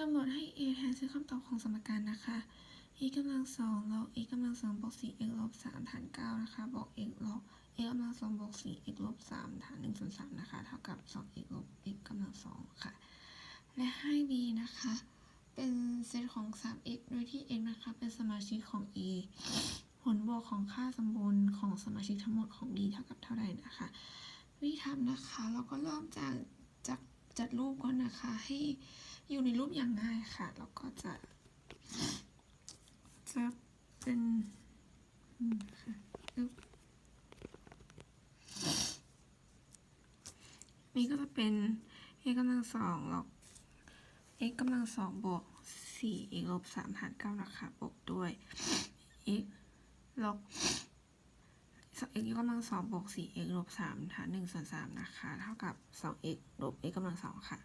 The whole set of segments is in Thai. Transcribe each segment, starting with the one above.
กำหนดให้ a แทนซึ่งคำตอบของสมการนะคะ a กำลังสองลบ a กำลังสองบวกสี่ x ลบสามฐานเก้านะคะ บวก x ลบ a กำลังสองบวกสี่ x ลบสามฐานหนึ่งส่วนสามนะคะ เท่ากับสอง x ลบ x กำลังสองค่ะ และให้ b นะคะ เป็นเซตของ 3x โดยที่ x นะคะ เป็นสมาชิกของ a ผลบวกของค่าสมบูรณ์ของสมาชิกทั้งหมดของ d เท่ากับเท่าไหร่นะคะ วิธีทำนะคะ เราก็เริ่มจากจาก จัดรูปก่อนนะคะ ให้อยู่ในรูปอย่างง่ายค่ะ แล้วก็จะ จะเป็นอืมค่ะนี่ก็จะเป็น a กำลังสองลบ x กำลังสองบวกสี่ x ลบสามหารเก้านะคะบวกด้วย x ลบ x ยกกำลังสองบวกสี่ x ลบสามฐานหนึ่งส่วนสามนะคะ เท่ากับสอง x ลบ x กำลังสองค่ะ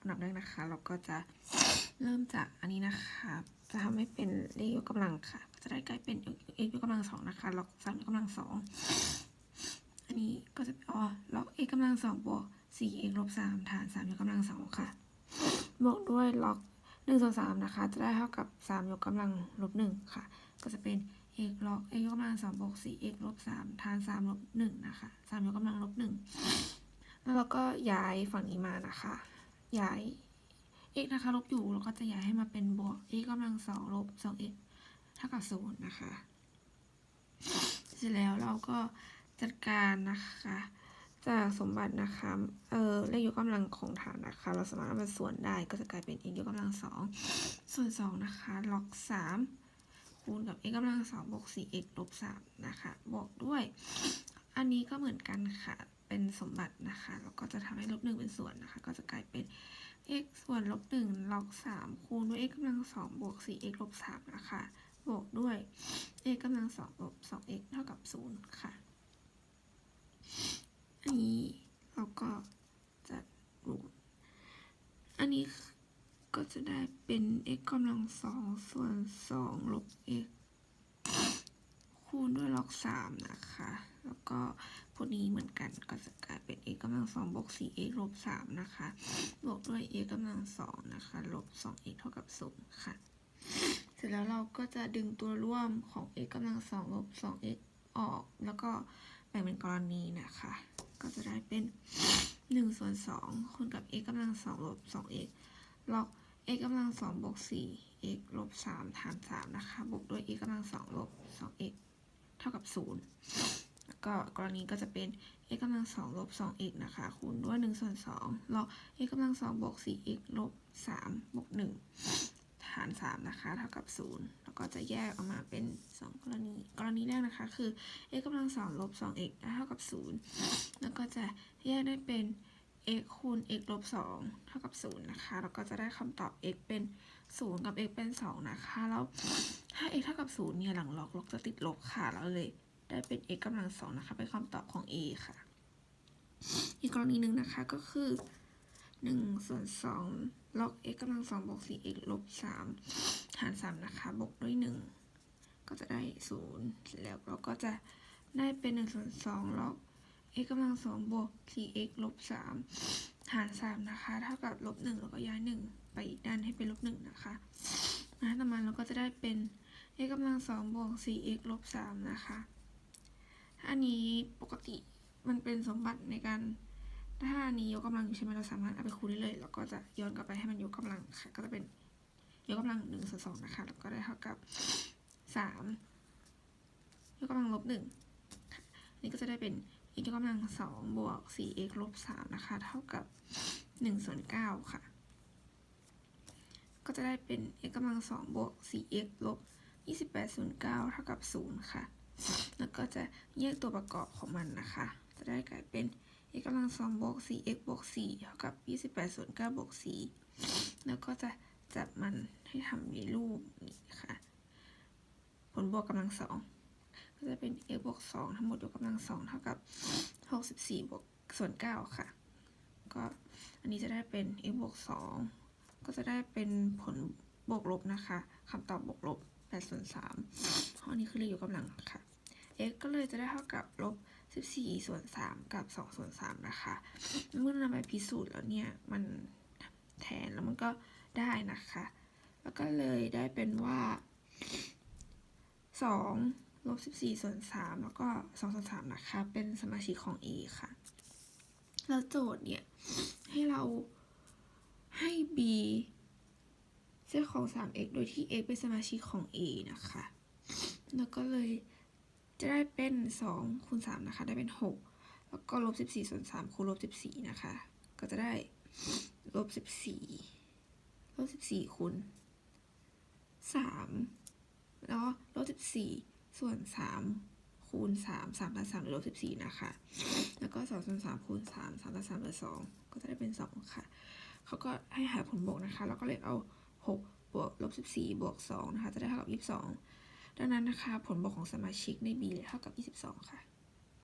อันดับแรกนะคะ เราก็จะเริ่มจากอันนี้นะคะ จะทำให้เป็นเลขยกกำลังค่ะ จะได้กลายเป็น x ยกกำลังสองนะคะลบสามยกกำลังสองอันนี้ก็จะอ๋อลบ x กำลังสองบวกสี่ x ลบสามฐานสามยกกำลังสองค่ะ บวกด้วยล็อกหนึ่งส่วนสามนะคะ จะได้เท่ากับสามยกกำลังลบหนึ่งค่ะ ก็จะเป็น x ล็อก x ยกกำลังสองบวกสี่ x ลบสามฐานสามลบหนึ่งนะคะสามยกกำลังลบหนึ่งแล้วเราก็ย้ายฝั่งนี้มานะคะ ย้าย x นะคะลบอยู่เราก็จะย้ายให้มาเป็นบวก x กำลังสองลบสอง x เท่ากับศูนย์นะคะ เสร็จแล้วเราก็จัดการนะคะ จากสมบัตินะคะ เออเลขยกกำลังของฐานนะคะ เราสามารถเอามาส่วนได้ก็จะกลายเป็น x ยกกำลังสองส่วนสองนะคะ ล็อกสาม คูณกับ x กำลังสองบวกสี่ x ลบสามนะคะบวกด้วย อันนี้ก็เหมือนกันค่ะ เป็นสมบัตินะคะแล้วก็จะทำให้ลบหนึ่งเป็นส่วนนะคะ ก็จะกลายเป็น x ส่วนลบหนึ่งล็อกสามคูณด้วย x กำลังสองบวกสี่ x ลบสามนะคะบวกด้วย x กำลังสองลบสอง x เท่ากับศูนย์ค่ะ อันนี้เราก็จะรูทอันนี้ ก็จะได้เป็น x กำลังสองส่วนสองลบ x คูณด้วยล็อกสามนะคะ แล้วก็พวกนี้เหมือนกันก็จะกลายเป็น x กำลังสองบวกสี่ x ลบสามนะคะ บวกด้วย x กำลังสองนะคะ ลบสอง x เท่ากับศูนย์ค่ะ เสร็จแล้วเราก็จะดึงตัวร่วมของ x กำลังสองลบสอง x ออก แล้วก็แบ่งเป็นกรณีนะคะ ก็จะได้เป็นหนึ่งส่วนสองคูณกับ x กำลังสองลบสอง x ลอก x กำลังสองบวกสี่ x ลบสามฐานสามนะคะ บวกด้วย x กำลังสองลบสอง x เท่ากับศูนย์แล้วก็กรณีก็จะเป็น x กำลังสองลบสอง x นะคะ คูณด้วยหนึ่งส่วนสองลอก x กำลังสองบวกสี่ x ลบสามบวกหนึ่งฐานสามนะคะ เท่ากับศูนย์แล้วก็จะแยกออกมาเป็นสองกรณี กรณีแรกนะคะ คือ x กำลังสองลบสอง x เท่ากับศูนย์แล้วก็จะแยกได้เป็น x คูณ x ลบสองเท่ากับศูนย์นะคะ แล้วก็จะได้คำตอบ x เป็นศูนย์กับ x เป็นสองนะคะ แล้วถ้า x เท่ากับศูนย์เนี่ย หลังลบลบจะติดลบค่ะ แล้วเลยได้เป็น x กำลังสองนะคะ เป็นคำตอบของ a ค่ะ อีกกรณีหนึ่งนะคะก็คือหนึ่งส่วนสองลอก x กำลังสองบวกสี่ x ลบสามหารสามนะคะ บวกด้วยหนึ่งก็จะได้ศูนย์แล้วเราก็จะได้เป็นหนึ่งส่วนสองลอก x กำลังสองบวกสี่ x ลบสามหารสามนะคะ เท่ากับลบหนึ่งแล้วก็ย้ายหนึ่งไปอีกด้านให้เป็นลบหนึ่งนะคะนะต่อมาเราก็จะได้เป็น x กำลังสองบวกสี่ x ลบสามนะคะ อันนี้ปกติมันเป็นสมบัติในการ ถ้าอันนี้ยกกำลังอยู่ใช่ไหมเราสามารถเอาไปคูณได้เลย แล้วก็จะย้อนกลับไปให้มันยกกำลังค่ะ ก็จะเป็นยกกำลังหนึ่งส่วนสองนะคะ แล้วก็ได้เท่ากับสามยกกำลังลบหนึ่งนนี้ก็จะได้เป็น x กำลังสองบวกสี่ x ลบสามนะคะ เท่ากับหนึ่งส่วนเก้าค่ะ ก็จะได้เป็น x กำลังสองบวกสี่ x ลบยี่สิบแปดส่วนเก้าเท่ากับศูนย์ค่ะ แล้วก็จะแยกตัวประกอบของมันนะคะ จะได้กลายเป็น x กำลังสองบวกสี่ x บวกสี่เท่ากับยี่สิบแปดส่วนเก้าบวกสี่แล้วก็จะจับมันให้ทำในรูปนี้ค่ะ ผลบวกกำลังสอง ก็จะเป็น x บวกสองทั้งหมดยกกำลังสองเท่ากับหกสิบสี่บวกส่วนเก้าค่ะ ก็อันนี้จะได้เป็น x บวกสองก็จะได้เป็นผลบวกลบนะคะคำตอบบวกลบแปดส่วนสามข้อนี้คือเลขยกกำลังค่ะ x ก็เลยจะได้เท่ากับลบ14ส่วน3กับ2ส่วน3นะคะ เมื่อนำไปพิสูจน์แล้วเนี่ย มันแทนแล้วมันก็ได้นะคะ แล้วก็เลยได้เป็นว่าสอง ลบสิบสี่ส่วนสามแล้วก็สองส่วนสามนะคะ เป็นสมาชิกของ A ค่ะ แล้วโจทย์เนี่ย ให้เราให้ b เซตของ 3x โดยที่ x เป็นสมาชิกของ a นะคะ แล้วก็เลยจะได้เป็น2คูณ3นะคะ ได้เป็น 6 แล้วก็ลบ14ส่วน3คูณลบ14นะคะ ก็จะได้ลบ14ลบ14คูณ3แล้วก็ลบ14 ส่วน3คูณ3 3ตัด3เหลือลบ14นะคะ แล้วก็2ส่วน3คูณ3 3ตัด3เหลือ2ก็จะได้เป็น2ค่ะ เขาก็ให้หาผลบวกนะคะ แล้วก็เลยเอา6บวกลบ14บวก2นะคะ จะได้เท่ากับ22ดังนั้นนะคะ ผลบวกของสมาชิกใน B เลยเท่ากับ22ค่ะ